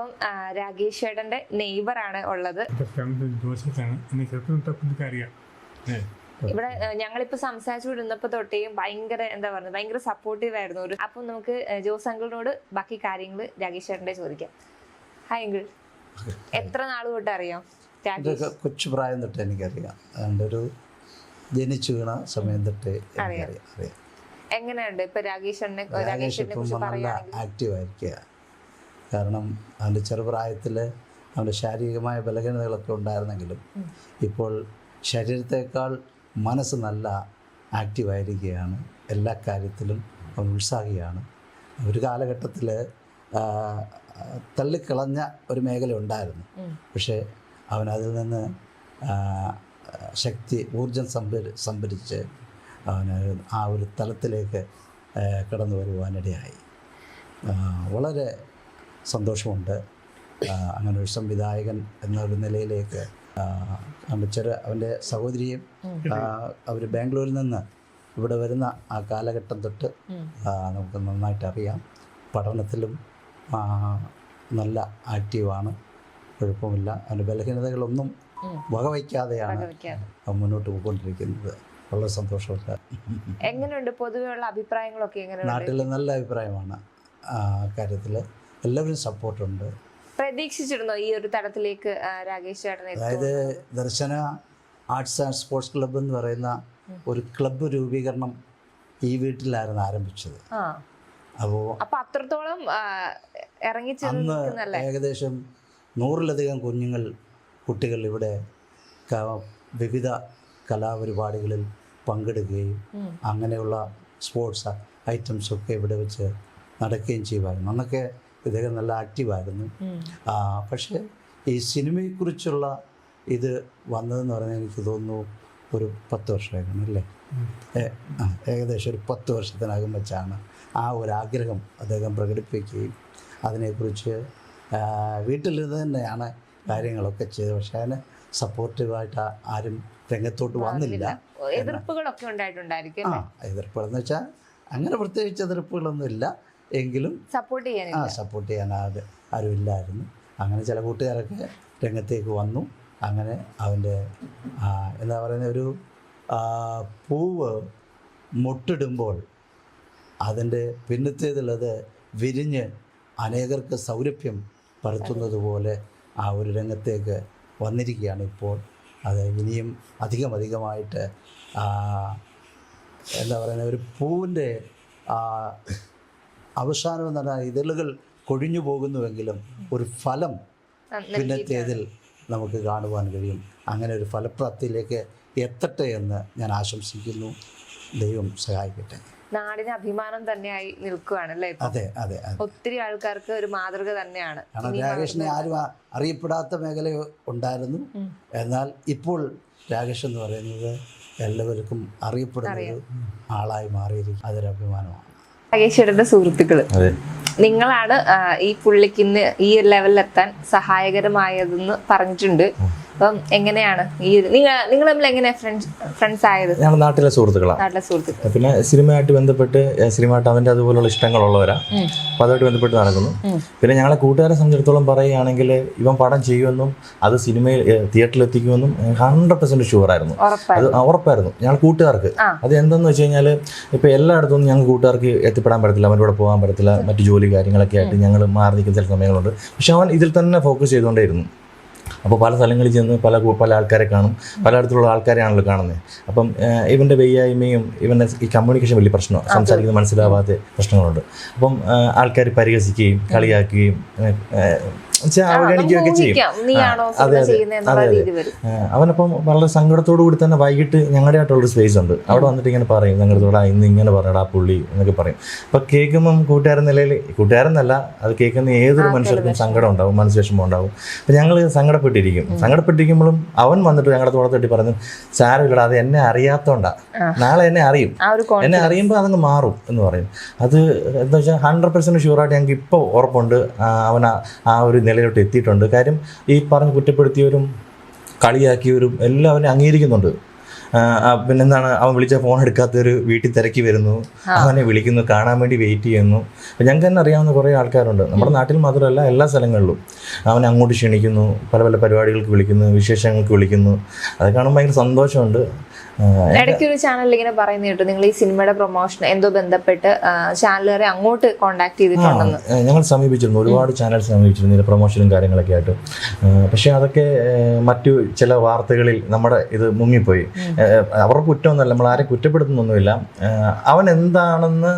അപ്പം ആ, രാകേഷ് ചേട്ടന്റെ നെയ്ബർ ആണ് ഉള്ളത് ഇവിടെ ഞങ്ങളിപ്പോ സംസാരിച്ചുകൊണ്ടിരുന്നപ്പോ തൊട്ടേയും ഭയങ്കര എന്താ പറയുക ഭയങ്കര സപ്പോർട്ടീവ് ആയിരുന്നു ഒരു. അപ്പം നമുക്ക് ജോസ് അങ്കിളിനോട് ബാക്കി കാര്യങ്ങൾ രാകേഷ് ചേട്ടന്റെ ചോദിക്കാം. Hi uncle. എത്ര നാൾ തൊട്ട് അറിയാം കൊച്ചു പ്രായം തൊട്ട് എനിക്കറിയാം. അതുകൊണ്ട് ഒരു ജനിച്ചു വീണ സമയം തൊട്ട് അറിയാം. എങ്ങനെയുണ്ട് ഇപ്പൊ രാകേഷ് രാകേഷ് ആക്റ്റീവ് ആയിരിക്കുക കാരണം അവന്റെ ചെറുപ്രായത്തിൽ അവന്റെ ശാരീരികമായ ബലഹീനതകളൊക്കെ ഉണ്ടായിരുന്നെങ്കിലും ഇപ്പോൾ ശരീരത്തേക്കാൾ മനസ്സ് നല്ല ആക്റ്റീവായിരിക്കുകയാണ്. എല്ലാ കാര്യത്തിലും അവൻ ഉത്സാഹിയാണ്. ഒരു കാലഘട്ടത്തിൽ തള്ളിക്കളഞ്ഞ ഒരു മേഖല ഉണ്ടായിരുന്നു. പക്ഷേ അവൻ അതിൽ നിന്ന് ശക്തി ഊർജം സംഭരി സംഭരിച്ച് അവന് ആ ഒരു തലത്തിലേക്ക് കടന്നു വരുവാനിടയായി വളരെ സന്തോഷമുണ്ട്. അങ്ങനെ ഒരു സംവിധായകൻ എന്നൊരു നിലയിലേക്ക് അമിച്ചർ അവന്റെ സഹോദരിയും അവർ ബാംഗ്ലൂരിൽ നിന്ന് ഇവിടെ വരുന്ന ആ കാലഘട്ടം തൊട്ട്. നമുക്ക് നന്നായിട്ട് അറിയാം. പഠനത്തിലും നല്ല ആക്റ്റീവാണ്. കുഴപ്പമില്ല. അവന്റെ ബലഹീനതകളൊന്നും വകവയ്ക്കാതെയാണ് വകവയ്ക്കാതെ. മുന്നോട്ട് പോയിക്കൊണ്ടിരിക്കുന്നത്. വളരെ സന്തോഷമുണ്ട്. എങ്ങനെയുണ്ട്? പൊതുവെയുള്ള അഭിപ്രായങ്ങളൊക്കെ നാട്ടിൽ നല്ല അഭിപ്രായമാണ് ആ കാര്യത്തിൽ എല്ലാവരും സപ്പോർട്ടുണ്ട്. പ്രതീക്ഷിച്ചിരുന്നോ ഈ ഒരു തലത്തിലേക്ക് രാകേഷ് ചേട്ടനെ അതായത് Darshana arts and sports club എന്ന് പറയുന്ന ഒരു ക്ലബ്ബ് രൂപീകരണം ഈ വീട്ടിലായിരുന്നു ആരംഭിച്ചത്. അപ്പോൾ അപ്പൊ അത്രത്തോളം ഇറങ്ങി അന്ന് ഏകദേശം നൂറിലധികം കുഞ്ഞുങ്ങൾ കുട്ടികൾ ഇവിടെ വിവിധ കലാപരിപാടികളിൽ പങ്കെടുക്കുകയും. അങ്ങനെയുള്ള സ്പോർട്സ് ഐറ്റംസൊക്കെ ഇവിടെ വെച്ച് നടക്കുകയും ചെയ്യുമായിരുന്നു. അന്നൊക്കെ ഇദ്ദേഹം നല്ല ആക്റ്റീവായിരുന്നു. പക്ഷേ ഈ സിനിമയെക്കുറിച്ചുള്ള ഇത് വന്നതെന്ന് പറഞ്ഞാൽ എനിക്ക് തോന്നുന്നു ഒരു പത്ത് വർഷമായിരുന്നു അല്ലേ? ഏകദേശം ഒരു പത്ത് വർഷത്തിനകം വെച്ചാണ് ആ ഒരു ആഗ്രഹം അദ്ദേഹം പ്രകടിപ്പിക്കുകയും അതിനെക്കുറിച്ച് വീട്ടിലിരുന്ന് തന്നെയാണ് കാര്യങ്ങളൊക്കെ ചെയ്തത്. പക്ഷേ അതിന് സപ്പോർട്ടീവായിട്ട് ആരും രംഗത്തോട്ട് വന്നില്ല. എതിർപ്പുകളൊക്കെ ഉണ്ടായിട്ടുണ്ടായിരിക്കും ആ എതിർപ്പുകളെന്ന് വെച്ചാൽ അങ്ങനെ പ്രത്യേകിച്ച് എതിർപ്പുകളൊന്നും ഇല്ല. എങ്കിലും സപ്പോർട്ട് ചെയ്യാൻ ആ സപ്പോർട്ട് ചെയ്യാൻ ആര് ആരും ഇല്ലായിരുന്നു. അങ്ങനെ ചില കൂട്ടുകാരൊക്കെ രംഗത്തേക്ക് വന്നു. അങ്ങനെ അവന്റെ എന്താ പറയുന്ന ഒരു പൂവ് മുട്ടിടുമ്പോൾ അതിന്റെ പിന്നത്തേതിലത് വിരിഞ്ഞ് അനേകർക്ക് സൗരഭ്യം പരത്തുന്നത് പോലെ ആ ഒരു രംഗത്തേക്ക് വന്നിരിക്കുകയാണ് ഇപ്പോൾ. അത് ഇനിയും അധികം അധികമായിട്ട് എന്താ പറയുന്ന ഒരു പൂവിന്റെ അവസാനം എന്ന് പറഞ്ഞാൽ ഇതളുകൾ കൊഴിഞ്ഞു പോകുന്നുവെങ്കിലും ഒരു ഫലം പിന്നത്തേതിൽ നമുക്ക് കാണുവാൻ കഴിയും. അങ്ങനെ ഒരു ഫലപ്രാപ്തിയിലേക്ക് എത്തട്ടെ എന്ന് ഞാൻ ആശംസിക്കുന്നു. ദൈവം സഹായിക്കട്ടെ. നാടിന് അഭിമാനം തന്നെയായി നിൽക്കുകയാണ് അല്ലേ അതെ അതെ ഒത്തിരി ആൾക്കാർക്ക് ഒരു മാതൃക തന്നെയാണ്. രാകേഷിനെ ആരും അറിയപ്പെടാത്ത മേഖല ഉണ്ടായിരുന്നു. എന്നാൽ ഇപ്പോൾ രാകേഷ് എന്ന് പറയുന്നത് എല്ലാവർക്കും അറിയപ്പെടുന്ന ഒരു ആളായി മാറിയിരിക്കും അതൊരു അഭിമാനമാണ്. രാകേശ്വരന്റെ സുഹൃത്തുക്കൾ. നിങ്ങളാണ് ഈ പുള്ളിക്ക് ഇന്ന് ഈ ലെവലിൽ ലെവലിലെത്താൻ സഹായകരമായതെന്ന് പറഞ്ഞിട്ടുണ്ട്. അപ്പം എങ്ങനെയാണ് ഈ നിങ്ങൾ നിങ്ങൾ തമ്മിൽ എങ്ങനെയാണ് ഫ്രണ്ട്സ് ഫ്രണ്ട്സ് ആയത്? ഞങ്ങൾ നാട്ടിലെ സുഹൃത്തുക്കളാണ് നാട്ടിലെ സുഹൃത്തുക്കൾ. പിന്നെ സിനിമയായിട്ട് ബന്ധപ്പെട്ട് സിനിമയായിട്ട് അവന്റെ അതുപോലുള്ള ഇഷ്ടങ്ങളുള്ളവരാ. അപ്പോൾ അതുമായിട്ട് ബന്ധപ്പെട്ട് നടക്കുന്നു. പിന്നെ ഞങ്ങളെ കൂട്ടുകാരെ സംബന്ധിച്ചിടത്തോളം പറയുകയാണെങ്കിൽ ഇവൻ പടം ചെയ്യുമെന്നും അത് സിനിമയിൽ തിയേറ്ററിൽ എത്തിക്കുമെന്നും ഹൺഡ്രഡ് പെർസെന്റ് ഷുവറായിരുന്നു അത് ഉറപ്പായിരുന്നു. ഞങ്ങൾ കൂട്ടുകാർക്ക്. അത് എന്തെന്ന് വെച്ച് കഴിഞ്ഞാൽ ഇപ്പോൾ എല്ലായിടത്തും ഞങ്ങൾ കൂട്ടുകാർക്ക് എത്തിപ്പെടാൻ പറ്റത്തില്ല അവന്റെ കൂടെ പോകാൻ പറ്റത്തില്ല മറ്റു ജോലി കാര്യങ്ങളൊക്കെ ആയിട്ട് ഞങ്ങൾ മാറി നിൽക്കുന്ന ചില സമയങ്ങളുണ്ട്. പക്ഷെ അവൻ ഇതിൽ തന്നെ ഫോക്കസ് ചെയ്തുകൊണ്ടേയിരുന്നു. അപ്പോൾ പല സ്ഥലങ്ങളിൽ ചെന്ന് പല പല ആൾക്കാരെ കാണും. പലയിടത്തുള്ള ആൾക്കാരെയാണല്ലോ കാണുന്നത്. അപ്പം ഇവന്റെ വെയ്യായ്മയും ഇവന്റെ ഈ കമ്മ്യൂണിക്കേഷൻ വലിയ പ്രശ്നമാണ്. സംസാരിക്കുന്നത് മനസ്സിലാവാത്ത പ്രശ്നങ്ങളുണ്ട്. അപ്പം ആൾക്കാർ പരിഹസിക്കുകയും കളിയാക്കുകയും അവഗണിക്കുകയൊക്കെ ചെയ്യും. അതെ, അതെ. അവനപ്പം വളരെ സങ്കടത്തോടു കൂടി തന്നെ വൈകിട്ട് ഞങ്ങളുടെ ആയിട്ടുള്ളൊരു സ്പേസ് ഉണ്ട്. അവിടെ വന്നിട്ട് ഇങ്ങനെ പറയും സങ്കടത്തോടെ ഇന്ന് ഇങ്ങനെ പറയടാ പുള്ളി എന്നൊക്കെ പറയും. അപ്പം കേൾക്കുമ്പം കൂട്ടുകാരൻ നിലയിൽ കൂട്ടുകാരെന്നല്ല അത് കേൾക്കുന്ന ഏതൊരു മനുഷ്യർക്കും സങ്കടം ഉണ്ടാവും മനസ്സ് വിഷമം ഉണ്ടാവും അപ്പം ഞങ്ങൾ സങ്കടപ്പെട്ടിരിക്കും. സങ്കടപ്പെട്ടിരിക്കുമ്പോഴും അവൻ വന്നിട്ട് ഞങ്ങളുടെ തോളത്തൊട്ടി പറഞ്ഞു സാരമില്ലടാ അത് എന്നെ അറിയാത്തോണ്ടാ. നാളെ എന്നെ അറിയും. എന്നെ അറിയുമ്പോൾ അതങ്ങ് മാറും എന്ന് പറയും. അത് എന്താ വെച്ചാൽ ഹൺഡ്രഡ് പെർസെന്റ് ഷുവറായിട്ട് ഞങ്ങൾക്ക് ഇപ്പോൾ ഉറപ്പുണ്ട്. അവൻ ആ ഒരു നിലയിലോട്ട് എത്തിയിട്ടുണ്ട്. കാര്യം ഈ പറഞ്ഞ് കുറ്റപ്പെടുത്തിയവരും കളിയാക്കിയവരും എല്ലാവരും അംഗീകരിക്കുന്നുണ്ട്. പിന്നെന്താണ് അവൻ വിളിച്ച ഫോൺ എടുക്കാത്തൊരു വീട്ടിൽ തിരക്കി വരുന്നു. അവനെ വിളിക്കുന്നു കാണാൻ വേണ്ടി വെയിറ്റ് ചെയ്യുന്നു. അപ്പം ഞങ്ങൾക്ക് തന്നെ അറിയാവുന്ന കുറേ ആൾക്കാരുണ്ട്. നമ്മുടെ നാട്ടിൽ മാത്രമല്ല എല്ലാ സ്ഥലങ്ങളിലും. അവനെ അങ്ങോട്ട് ക്ഷണിക്കുന്നു പല പല പരിപാടികൾക്ക് വിളിക്കുന്നു വിശേഷങ്ങൾക്ക് വിളിക്കുന്നു. അത് കാണുമ്പോൾ ഭയങ്കര സന്തോഷമുണ്ട്. ഇടയ്ക്ക് ഒരു ചാനലിൽ ഇങ്ങനെ പറയുന്ന കേട്ടു. നിങ്ങൾ ഈ സിനിമയുടെ പ്രൊമോഷൻ എന്തോ ബന്ധപ്പെട്ട് ചാനലുകാരെ അങ്ങോട്ട് കോൺടാക്ട് ചെയ്തിട്ടുണ്ടെന്ന്. ഞങ്ങൾ സമീപിച്ചിരുന്നു. ഒരുപാട് ചാനൽ സമീപിച്ചിരുന്നു ഇതിന്റെ പ്രൊമോഷനും കാര്യങ്ങളൊക്കെ ആയിട്ട്. പക്ഷെ അതൊക്കെ മറ്റു ചില വാർത്തകളിൽ നമ്മുടെ ഇത് മുങ്ങിപ്പോയി. അവരുടെ കുറ്റമൊന്നുമല്ല നമ്മൾ ആരെ കുറ്റപ്പെടുത്തുന്നൊന്നുമില്ല. അവൻ എന്താണെന്ന്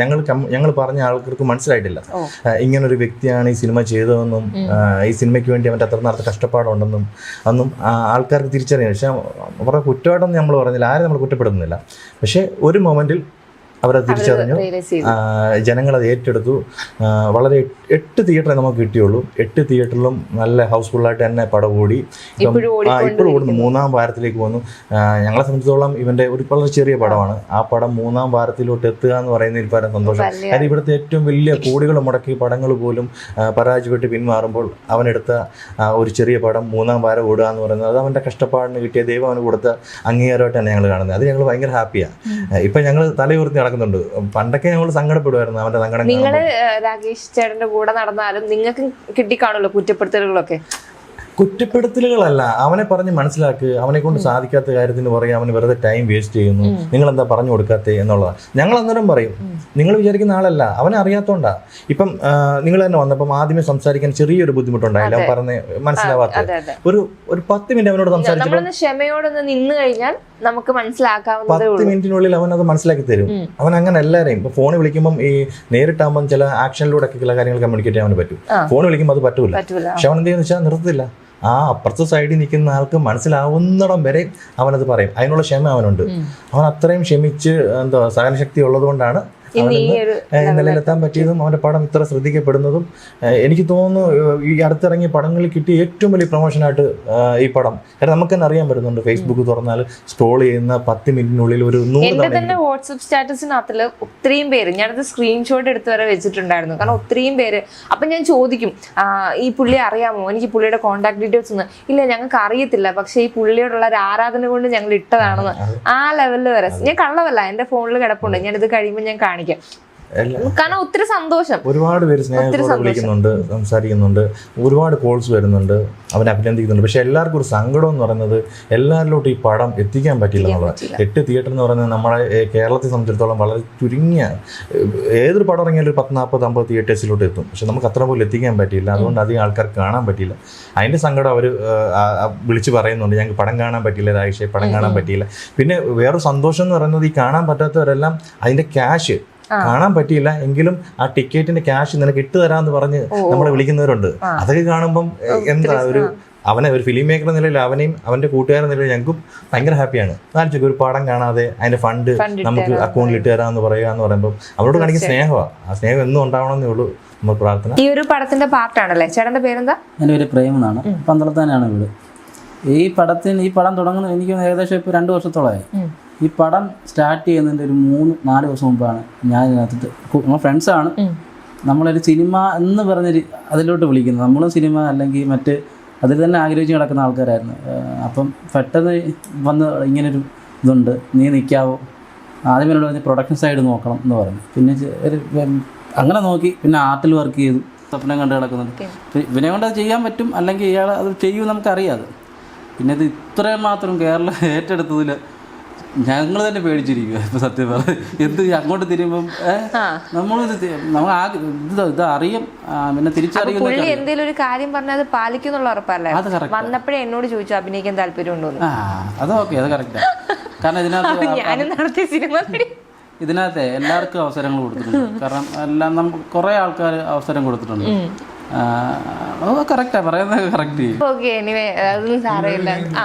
ഞങ്ങൾ ഞങ്ങൾ പറഞ്ഞ ആൾക്കാർക്ക് മനസ്സിലായിട്ടില്ല. ഇങ്ങനൊരു വ്യക്തിയാണ് ഈ സിനിമ ചെയ്തതെന്നും ഈ സിനിമയ്ക്ക് വേണ്ടി അവന്റെ അത്ര നേരത്തെ കഷ്ടപ്പാടുണ്ടെന്നും അന്നും ആൾക്കാർക്ക് തിരിച്ചറിയാം. പക്ഷേ അവരുടെ കുറ്റമായിട്ടൊന്നും നമ്മൾ പറഞ്ഞില്ല. ആരും നമ്മൾ കുറ്റപ്പെടുത്തുന്നില്ല. പക്ഷേ ഒരു മൊമെന്റിൽ അവരത് തിരിച്ചറിഞ്ഞു. ജനങ്ങളത് ഏറ്റെടുത്തു. വളരെ എട്ട് തിയേറ്ററെ നമുക്ക് കിട്ടിയുള്ളൂ. എട്ട് തിയേറ്ററിലും നല്ല ഹൗസ്ഫുള്ളായിട്ട് തന്നെ പടം ഓടി ഇപ്പോഴും ഓടുന്നു. മൂന്നാം വാരത്തിലേക്ക് വന്നു. ഞങ്ങളെ സംബന്ധിച്ചോളം ഇവന്റെ ഒരു വളരെ ചെറിയ പടമാണ്. ആ പടം മൂന്നാം വാരത്തിലോട്ട് എത്തുക എന്ന് പറയുന്നതിൽ പരം സന്തോഷം. കാര്യം ഇവിടുത്തെ ഏറ്റവും വലിയ കോടികൾ മുടക്കി പടങ്ങൾ പോലും പരാജയപ്പെട്ട് പിന്മാറുമ്പോൾ അവനെടുത്ത ഒരു ചെറിയ പടം മൂന്നാം വാരം ഓടുക എന്ന് പറയുന്നത് അത് അവന്റെ കഷ്ടപ്പാടിന് കിട്ടിയ ദൈവം അവന് കൊടുത്ത അംഗീകാരമായിട്ടാണ് ഞങ്ങൾ കാണുന്നത്. അത് ഞങ്ങൾ ഭയങ്കര ഹാപ്പിയാണ് ഇപ്പൊ ഞങ്ങൾ തലയുയർത്തി നടക്കുന്നുണ്ട് പണ്ടൊക്കെ ഞങ്ങൾ സങ്കടപ്പെടുമായിരുന്നു അവന്റെ സങ്കടം നിങ്ങൾ. രാകേഷ് ചേട്ടന്റെ കൂടെ നടന്നാലും നിങ്ങൾക്ക് കിട്ടിക്കാണല്ലോ കുറ്റപ്പെടുത്തലുകളൊക്കെ. കുറ്റപ്പെടുത്തലുകളല്ല. അവനെ പറഞ്ഞ് മനസ്സിലാക്കുക അവനെ കൊണ്ട് സാധിക്കാത്ത കാര്യത്തിന് പറയും അവന് വെറുതെ ടൈം വേസ്റ്റ് ചെയ്യുന്നു. നിങ്ങൾ എന്താ പറഞ്ഞു കൊടുക്കാത്ത എന്നുള്ളതാണ് ഞങ്ങൾ അന്നേരം പറയും. നിങ്ങൾ വിചാരിക്കുന്ന ആളല്ല. അവനെ അറിയാത്തോണ്ടാ. ഇപ്പം നിങ്ങൾ തന്നെ വന്നപ്പം ആദ്യമേ സംസാരിക്കാൻ ചെറിയൊരു ബുദ്ധിമുട്ടുണ്ടായില്ല. അവൻ പറഞ്ഞ് മനസ്സിലാവാത്ത ഒരു ഒരു പത്ത് മിനിറ്റ് അവനോട് സംസാരിച്ചു ക്ഷമയോടൊന്ന് നിന്ന് കഴിഞ്ഞാൽ നമുക്ക് മനസ്സിലാക്കാവുന്നതേ പത്ത് മിനിറ്റിനുള്ളിൽ അവൻ അത് മനസ്സിലാക്കി തരും. അവൻ അങ്ങനെ എല്ലാവരെയും ഇപ്പൊ ഫോൺ വിളിക്കുമ്പോൾ ഈ നേരിട്ടാകുമ്പോൾ ചില ആക്ഷനിലൂടെ ഒക്കെ ചില കാര്യങ്ങൾ കമ്മ്യൂണിക്കേറ്റ് ചെയ്യാൻ പറ്റും. ഫോൺ വിളിക്കുമ്പോൾ അത് പറ്റൂല. പറ്റൂല. പക്ഷെ അവൻ എന്ത് ചെയ്യുന്ന വെച്ചാൽ നിർത്തില്ല. ആ അപ്പുറത്തെ സൈഡിൽ നിൽക്കുന്ന ആൾക്ക് മനസ്സിലാവുന്നിടം വരെ അവനത് പറയും. അതിനുള്ള ക്ഷമ അവനുണ്ട്. അവൻ അത്രയും ക്ഷമിച്ച് എന്താ സഹനശക്തി ഉള്ളത് കൊണ്ടാണ് നിലയിലെത്താൻ പറ്റിയതും അവന്റെ പടം ഇത്ര ശ്രദ്ധിക്കപ്പെടുന്നതും എനിക്ക് തോന്നുന്നു ഈ അടുത്തിറങ്ങിയ പടങ്ങളിൽ കിട്ടിയ ഏറ്റവും വലിയ പ്രൊമോഷനായിട്ട് ആയിട്ട് ഈ പടം. കാരണം നമുക്ക് തന്നെ അറിയാൻ പറ്റുന്നുണ്ട് ഫേസ്ബുക്ക് തുറന്നാൽ സ്ക്രോൾ ചെയ്യുന്ന പത്ത് മിനിറ്റിനുള്ളിൽ ഒരു നൂറ് എന്റെ തന്നെ വാട്സപ്പ് സ്റ്റാറ്റസിനകത്തിൽ ഒത്തിരിയും പേര് ഞാനത് സ്ക്രീൻഷോട്ട് എടുത്ത് വരെ വെച്ചിട്ടുണ്ടായിരുന്നു. കാരണം ഒത്തിരിയും പേര്. അപ്പൊ ഞാൻ ചോദിക്കും ഈ പുള്ളി അറിയാമോ? എനിക്ക് പുള്ളിയുടെ കോൺടാക്ട് ഡീറ്റെയിൽസ് ഒന്ന്. ഇല്ല ഞങ്ങൾക്ക് അറിയത്തില്ല. പക്ഷെ ഈ പുള്ളിയോടുള്ള ഒരു ആരാധന കൊണ്ട് ഞങ്ങൾ ഇട്ടതാണെന്ന്. ആ ലെവലിൽ വരെ. ഞാൻ കള്ളവല്ല എന്റെ ഫോണിൽ കിടപ്പുണ്ട്. ഞാനിത് കഴിയുമ്പോൾ ഞാൻ കാണിക്കാം. എല്ലാ- കാരണം ഒത്തിരി സന്തോഷം. ഒരുപാട് പേര് സ്നേഹത്തോടെ. വിളിക്കുന്നുണ്ട് സംസാരിക്കുന്നുണ്ട് ഒരുപാട് കോൾസ് വരുന്നുണ്ട് അവനെ അഭിനന്ദിക്കുന്നുണ്ട്. പക്ഷെ എല്ലാവർക്കും ഒരു സങ്കടം എന്ന് പറയുന്നത് എല്ലാവരിലോട്ടും ഈ പടം എത്തിക്കാൻ പറ്റില്ല എന്നുള്ളത് എട്ട് തിയേറ്റർ എന്ന് പറയുന്നത് നമ്മളെ കേരളത്തെ സംബന്ധിച്ചിടത്തോളം വളരെ ചുരുങ്ങിയ ഏതൊരു പടം ഇറങ്ങിയാലും ഒരു പത്ത് നാൽപ്പത് അമ്പത് തിയേറ്റേഴ്സിലോട്ട് എത്തും. പക്ഷെ നമുക്ക് അത്ര പോലും എത്തിക്കാൻ പറ്റിയില്ല. അതുകൊണ്ട് അധികം ആൾക്കാർക്ക് കാണാൻ പറ്റില്ല അതിന്റെ സങ്കടം അവർ വിളിച്ച് പറയുന്നുണ്ട്. ഞങ്ങൾക്ക് പടം കാണാൻ പറ്റില്ല രാജേഷേ പടം കാണാൻ പറ്റിയില്ല. പിന്നെ വേറൊരു സന്തോഷം എന്ന് പറയുന്നത് ഈ കാണാൻ പറ്റാത്തവരെല്ലാം അതിന്റെ ക്യാഷ് കാണാൻ പറ്റിയില്ല. എങ്കിലും ആ ടിക്കറ്റിന്റെ ക്യാഷ് നിനക്ക് ഇട്ട് തരാന്ന് പറഞ്ഞ് നമ്മളെ വിളിക്കുന്നവരുണ്ട്. അതൊക്കെ കാണുമ്പം എന്താ ഒരു അവനെ ഒരു ഫിലിം മേക്കർ നിലയിൽ അവനെയും അവന്റെ കൂട്ടുകാരൻ നിലയിൽ ഞങ്ങൾക്കും ഭയങ്കര ഹാപ്പിയാണ് ആലോചിക്കും ഒരു പടം കാണാതെ അതിന്റെ ഫണ്ട് നമുക്ക് അക്കൗണ്ടിൽ ഇട്ട് തരാന്ന് പറയുക എന്ന് പറയുമ്പോൾ അവരോട് കാണിക്കുന്ന സ്നേഹമാണ് ആ സ്നേഹം എന്നും ഉണ്ടാവണമെന്നേ ഉള്ളൂ നമ്മൾ പ്രാർത്ഥന. ഈ ഒരു പടത്തിന്റെ പാർട്ടാണല്ലേ ചേട്ടന്റെ പേരെന്താ? എന്റെ പേര് പ്രേം എന്നാണ്. പന്തളത്താനാണ് വീട്. ഈ പടത്തിന് ഈ പടം തുടങ്ങുന്നത് എനിക്ക് ഏകദേശം ഇപ്പോൾ രണ്ട് വർഷത്തോളമായി. ഈ പടം സ്റ്റാർട്ട് ചെയ്യുന്നതിന്റെ ഒരു മൂന്ന് നാല് ദിവസം മുമ്പാണ് ഞാൻ ഇതിനകത്ത് നമ്മൾ ഫ്രണ്ട്സാണ്. നമ്മളൊരു സിനിമ എന്ന് പറഞ്ഞൊരു അതിലോട്ട് വിളിക്കുന്നത് നമ്മളും സിനിമ അല്ലെങ്കിൽ മറ്റ് അതിൽ തന്നെ ആഗ്രഹിച്ച് കിടക്കുന്ന ആൾക്കാരായിരുന്നു. അപ്പം പെട്ടെന്ന് വന്ന് ഇങ്ങനൊരു ഇതുണ്ട്. നീ നിൽക്കാവോ ആദ്യം എന്നോട് പറഞ്ഞ് പ്രൊഡക്ഷൻ സൈഡ് നോക്കണം എന്ന് പറഞ്ഞു. പിന്നെ ഒരു അങ്ങനെ നോക്കി. പിന്നെ ആർട്ടിൽ വർക്ക് ചെയ്തു. സ്വപ്നം കണ്ട് കിടക്കുന്നുണ്ട് ഇവനെ കൊണ്ട് അത് ചെയ്യാൻ പറ്റും. അല്ലെങ്കിൽ ഇയാൾ അത് ചെയ്യും നമുക്കറിയാം അത്. പിന്നെ ഇത് ഇത്രയും മാത്രം കേരളം ഏറ്റെടുത്തതിൽ ഞങ്ങൾ തന്നെ പേടിച്ചിരിക്കുക ഇപ്പൊ സത്യം പറഞ്ഞ. എന്ത് അങ്ങോട്ട് തിരിയുമ്പം നമ്മൾ നമ്മൾ ആ ഇത് ഇത് അറിയും പിന്നെ തിരിച്ചറിയും പുള്ളി എന്തെങ്കിലും ഒരു കാര്യം പറഞ്ഞാൽ അത് പാലിക്കുന്നുള്ള ഉറപ്പല്ലേ? വന്നപ്പോഴേ എന്നോട് ചോദിച്ചു അഭിനയിക്കാൻ താല്പര്യം അത് ഓക്കെ അത് കറക്റ്റാ കാരണം ഇതിനകത്ത് സിനിമ ഇതിനകത്തെ എല്ലാവർക്കും അവസരങ്ങൾ കൊടുത്തിട്ടുണ്ട്. കാരണം എല്ലാം നമുക്ക് കുറെ ആൾക്കാർ അവസരം കൊടുത്തിട്ടുണ്ട്. കറക്റ്റാ പറയുന്നത് കറക്റ്റ് ഓക്കെ എനിവേ അതൊന്നും സാരമില്ല. ആ.